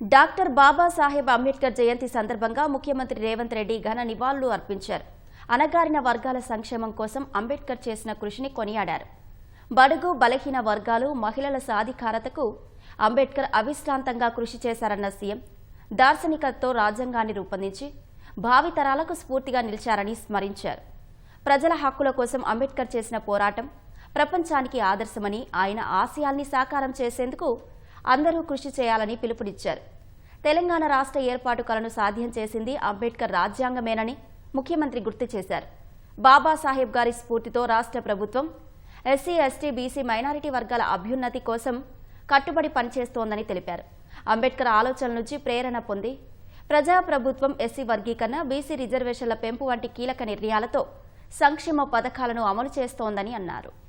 Doctor Babasaheb Ambedkar జయంతి సందర్భంగా ముఖ్యమంత్రి రేవంత్ రెడ్డి ఘన నివాళులు అర్పించారు. అణగారిన వర్గాల సంక్షేమం కోసం అంబేద్కర్ చేసిన కృషిని కొనియాడారు. బడుగు బలహీన వర్గాలు మహిళల సాధికారతకు అంబేద్కర్ అవిశ్రాంతంగా కృషి చేశారన్న సీఎం దార్శనికతతో రాజ్యాంగాన్ని రూపొందించి భావితరాలకు స్ఫూర్తిగా నిలిచారని స్మరించారు. ప్రజల హక్కుల కోసం అంబేద్కర్ చేసిన పోరాటం ప్రపంచానికి ఆదర్శమని ఆయన ఆశయాల్ని సాకారం చేసేందుకు అందరూ కృషి చేయాలని పిలుపునిచ్చారు. తెలంగాణ రాష్ట్ర ఏర్పాటు కలను సాధ్యం చేసింది అంబేద్కర్ రాజ్యాంగమేనని ముఖ్యమంత్రి గుర్తు చేశారు. బాబాసాహెబ్ గారి స్ఫూర్తితో రాష్ట్ర ప్రభుత్వం ఎస్సీ ఎస్టీ బీసీ మైనారిటీ వర్గాల అభ్యున్నతి కోసం కట్టుబడి పనిచేస్తోందని తెలిపారు. అంబేద్కర్ ఆలోచనల నుంచి ప్రేరణ పొంది ప్రజాప్రభుత్వం ఎస్సీ వర్గీకరణ బీసీ రిజర్వేషన్ల పెంపు వంటి కీలక నిర్ణయాలతో సంక్షేమ పథకాలను అమలు చేస్తోందని అన్నారు.